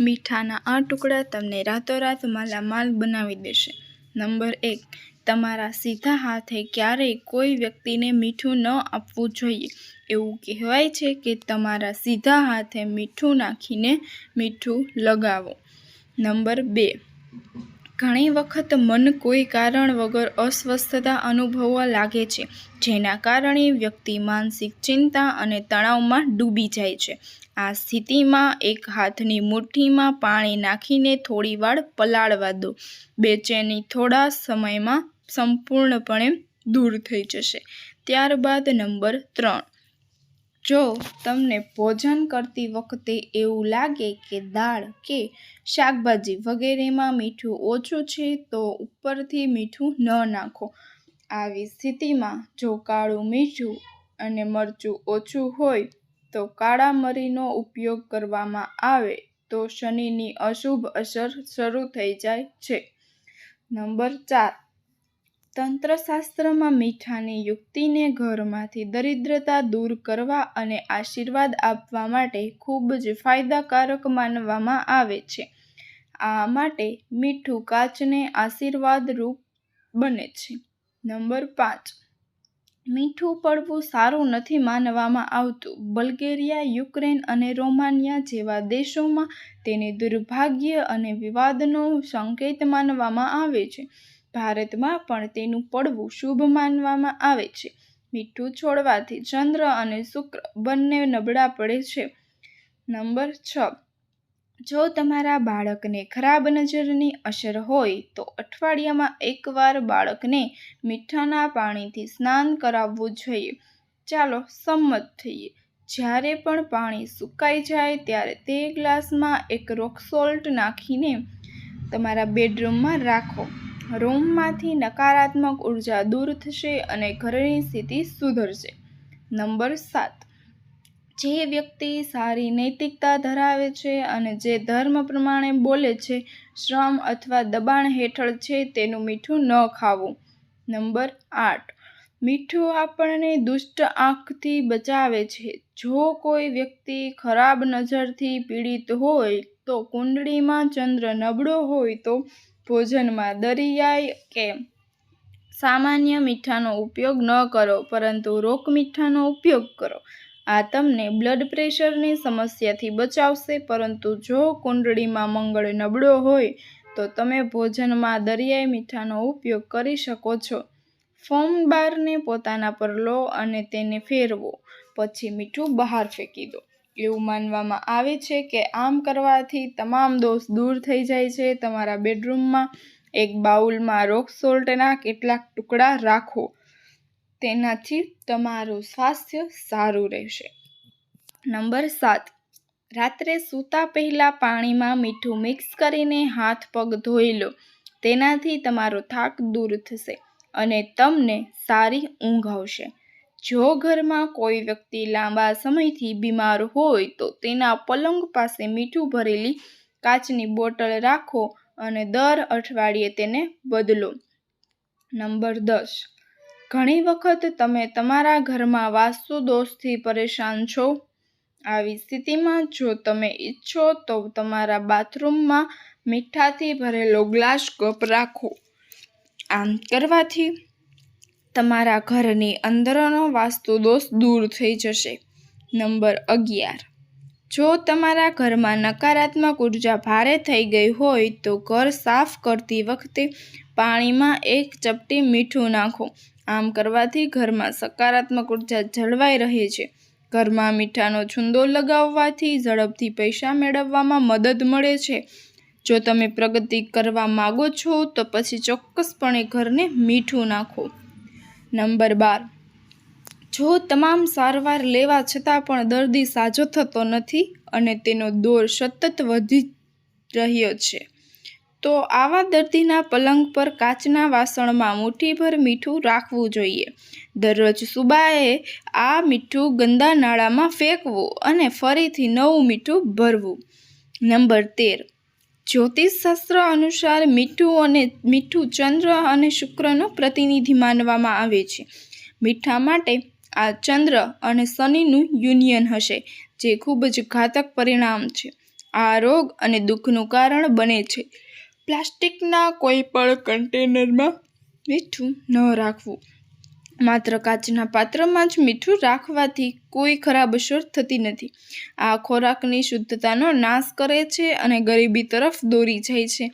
મીઠાના આ ટુકડા તમને રાતોરાત માલામાલ બનાવી દેશે. નંબર એક, તમારા સીધા હાથે ક્યારેય કોઈ વ્યક્તિને મીઠું ન આપવું જોઈએ. એવું કહેવાય છે કે તમારા સીધા હાથે મીઠું નાખીને મીઠું લગાવો. નંબર બે ઘણી વખત મન કોઈ કારણ વગર અસ્વસ્થતા અનુભવવા લાગે છે, જેના કારણે વ્યક્તિ માનસિક ચિંતા અને તણાવમાં ડૂબી જાય છે. આ સ્થિતિમાં એક હાથની મુઠ્ઠીમાં પાણી નાખીને થોડીવાર પલાળવા દો. બેચેની થોડા સમયમાં સંપૂર્ણપણે દૂર થઈ જશે. ત્યારબાદ નંબર ત્રણ. જો તમને ભોજન કરતી વખતે એવું લાગે કે દાળ કે શાકભાજી વગેરેમાં મીઠું ઓછું છે, તો ઉપરથી મીઠું ન નાખો. આવી સ્થિતિમાં જો કાળું મીઠું અને મરચું ઓછું હોય, તો કાળા મરીનો ઉપયોગ કરવામાં આવે, તો શનિની અશુભ અસર શરૂ થઈ જાય છે. નંબર ચાર તંત્રશાસ્ત્રમાં મીઠાની યુક્તિને ઘરમાંથી દરિદ્રતા દૂર કરવા અને આશીર્વાદ આપવા માટે ખૂબ જ ફાયદાકારક માનવામાં આવે છે. આ માટે મીઠું કાચને આશીર્વાદરૂપ બને છે. નંબર પાંચ. મીઠું પડવું સારું નથી માનવામાં આવતું. બલ્ગેરિયા, યુક્રેન અને રોમાનિયા જેવા દેશોમાં તેને દુર્ભાગ્ય અને વિવાદનો સંકેત માનવામાં આવે છે. ભારતમાં પણ તેનું પડવું શુભ માનવામાં આવે છે. મીઠું છોડવાથી ચંદ્ર અને શુક્ર બંને નબળા પડે છે. નંબર છ. જો તમારા બાળકને ખરાબ નજરની અસર હોય તો અઠવાડિયામાં એકવાર બાળકને મીઠાના પાણીથી સ્નાન કરાવવું જોઈએ. ચાલો સંમત થઈએ. જ્યારે પણ પાણી સુકાઈ જાય ત્યારે તે ગ્લાસમાં એક રોક સોલ્ટ નાખીને તમારા બેડરૂમમાં રાખો. રૂમમાંથી નકારાત્મક ઊર્જા દૂર થશે અને ઘરની સ્થિતિ સુધરશે. નંબર સાત. જે વ્યક્તિ સારી નૈતિકતા ધરાવે છે અને જે ધર્મ પ્રમાણે બોલે છે, શ્રમ અથવા દબાણ હેઠળ છે, તેનું મીઠું ન ખાવું. નંબર આઠ. મીઠું આપણને દુષ્ટ આંખથી બચાવે છે. જો કોઈ વ્યક્તિ ખરાબ નજરથી પીડિત હોય, તો કુંડળીમાં ચંદ્ર નબળો હોય તો ભોજનમાં દરિયાઈ કે સામાન્ય મીઠાનો ઉપયોગ ન કરો, પરંતુ રોક મીઠાનો ઉપયોગ કરો. આ તમને બ્લડ પ્રેશરની સમસ્યાથી બચાવશે, પરંતુ જો કુંડળીમાં મંગળ નબળો હોય, તો તમે ભોજનમાં દરિયાઈ મીઠાનો ઉપયોગ કરી શકો છો. ફોમ બારને પોતાના પર લો અને તેને ફેરવો. પછી મીઠું બહાર ફેંકી દો. એવું માનવામાં આવે છે કે આમ કરવાથી તમામ દોષ દૂર થઈ જાય છે. તમારા બેડરૂમમાં એક બાઉલમાં રોક સોલ્ટના કેટલાક ટુકડા રાખો. તેનાથી તમારું સ્વાસ્થ્ય સારું રહેશે. નંબર સાત. રાત્રે સૂતા પહેલાં પાણીમાં મીઠું મિક્સ કરીને હાથ પગ ધોઈ લો. તેનાથી તમારો થાક દૂર થશે અને તમને સારી ઊંઘ આવશે. જો ઘરમાં કોઈ વ્યક્તિ લાંબા સમયથી બીમાર હોય તો તેના પલંગ પાસે મીઠું ભરેલી કાચની બોટલ રાખો અને દર અઠવાડિયે તેને બદલો. નંબર દસ. ઘણી વખત તમે તમારા ઘરમાં વાસ્તુ દોષથી પરેશાન છો? આવી સ્થિતિમાં જો તમે ઈચ્છો તો તમારા બાથરૂમમાં મીઠાથી ભરેલો ગ્લાસ કપ રાખો. આમ કરવાથી તમારા ઘરની અંદરનો વાસ્તુ દોષ દૂર થઈ જશે. નંબર અગિયાર. જો તમારા ઘરમાં નકારાત્મક ઊર્જા ભારે થઈ ગઈ હોય તો ઘર સાફ કરતી વખતે પાણીમાં એક ચપટી મીઠું નાખો. આમ કરવાથી ઘરમાં સકારાત્મક ઊર્જા જળવાઈ રહે છે. ઘરમાં મીઠાનો છુંદો લગાવવાથી ઝડપથી પૈસા મેળવવામાં મદદ મળે છે. જો તમે પ્રગતિ કરવા માગો છો તો પછી ચોક્કસપણે ઘરને મીઠું નાખો. નંબર બાર. જો તમામ સારવાર લેવા છતાં પણ દર્દી સાજો થતો નથી અને તેનો દોર સતત વધી રહ્યો છે, તો આવા દર્દીના પલંગ પર કાચના વાસણમાં મુઠ્ઠીભર મીઠું રાખવું જોઈએ. દરરોજ સુબાએ આ મીઠું ગંદા નાળામાં ફેંકવું અને ફરીથી નવું મીઠું ભરવું. નંબર તેર. જ્યોતિષશાસ્ત્ર અનુસાર મીઠું અને મીઠું ચંદ્ર અને શુક્રનું પ્રતિનિધિ માનવામાં આવે છે. મીઠા માટે આ ચંદ્ર અને શનિનું યુનિયન હશે, જે ખૂબ જ ઘાતક પરિણામ છે. આ રોગ અને દુઃખનું કારણ બને છે. પ્લાસ્ટિકના કોઈ પણ કન્ટેનરમાં મીઠું ન રાખવું. માત્ર કાચના પાત્રમાં જ મીઠું રાખવાથી કોઈ ખરાબ અસર થતી નથી. આ ખોરાકની શુદ્ધતાનો નાશ કરે છે અને ગરીબી તરફ દોરી જાય છે.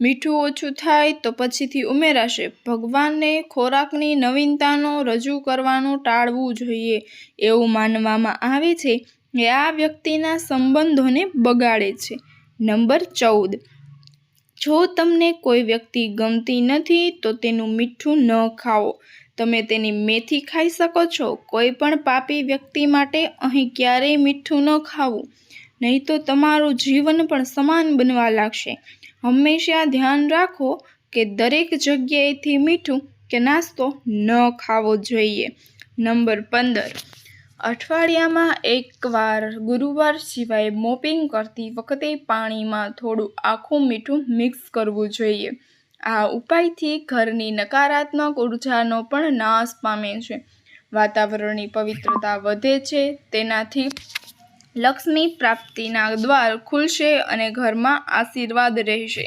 મીઠું ઓછું થાય તો પછીથી ઉમેરાશે. ભગવાનને ખોરાકની નવીનતાનો રજૂ કરવાનું ટાળવું જોઈએ એવું માનવામાં આવે છે કે આ વ્યક્તિના સંબંધોને બગાડે છે. નંબર ચૌદ. જો તમને કોઈ વ્યક્તિ ગમતી નથી તો તેનું મીઠું ન ખાઓ. તમે તેની મેથી ખાઈ શકો છો. કોઈ પણ પાપી વ્યક્તિ માટે અહીં ક્યારેય મીઠું ન ખાવું. નહીં તો તમારું જીવન પણ સમાન બનવા લાગશે. હંમેશા ધ્યાન રાખો કે દરેક જગ્યાએથી મીઠું કે નાસ્તો ન ખાવો જોઈએ. નંબર પંદર. અઠવાડિયામાં એકવાર ગુરુવાર સિવાય મોપિંગ કરતી વખતે પાણીમાં થોડું આખું મીઠું મિક્સ કરવું જોઈએ. આ ઉપાયથી ઘરની નકારાત્મક ઉર્જાનો પણ નાશ પામે છે. વાતાવરણની પવિત્રતા વધે છે, તેનાથી લક્ષ્મી પ્રાપ્તિના દ્વાર ખુલશે અને ઘરમાં આશીર્વાદ રહેશે.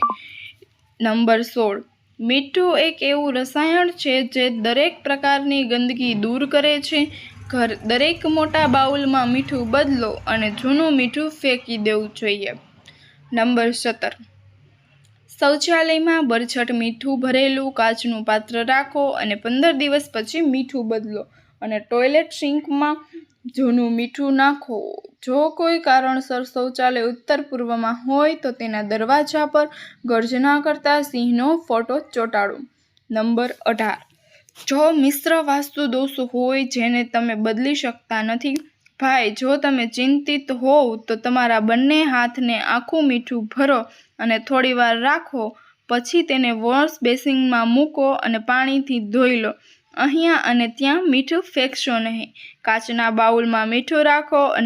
નંબર સોળ. મીઠું એક એવું રસાયણ છે જે દરેક પ્રકારની ગંદકી દૂર કરે છે. ઘર, દરેક મોટા બાઉલમાં મીઠું બદલો અને જૂનું મીઠું ફેંકી દેવું જોઈએ. નંબર સત્તર. શૌચાલયમાં બરછટ મીઠું ભરેલું, કાચનું પાત્ર રાખો અને પંદર દિવસ પછી મીઠું બદલો અને ટોયલેટ સિંકમાં જૂનું મીઠું નાખો. જો કોઈ કારણસર શૌચાલય ઉત્તર પૂર્વમાં હોય તો તેના દરવાજા પર ગર્જના કરતા સિંહનો ફોટો ચોંટાડો. નંબર અઢાર. જો મિશ્ર વાસ્તુ દોષ હોય જેને તમે બદલી શકતા નથી ભાઈ, જો તમે ચિંતિત હોવ તો તમારા બંને હાથને આખું મીઠું ભરો અને થોડીવાર રાખો, પછી તેને વોશ બેસિનમાં મૂકો અને પાણીથી ધોઈ લો. અહીંયા અને ત્યાં મીઠું ફેંકશો નહીં. કાચના બાઉલમાં મીઠું રાખો અને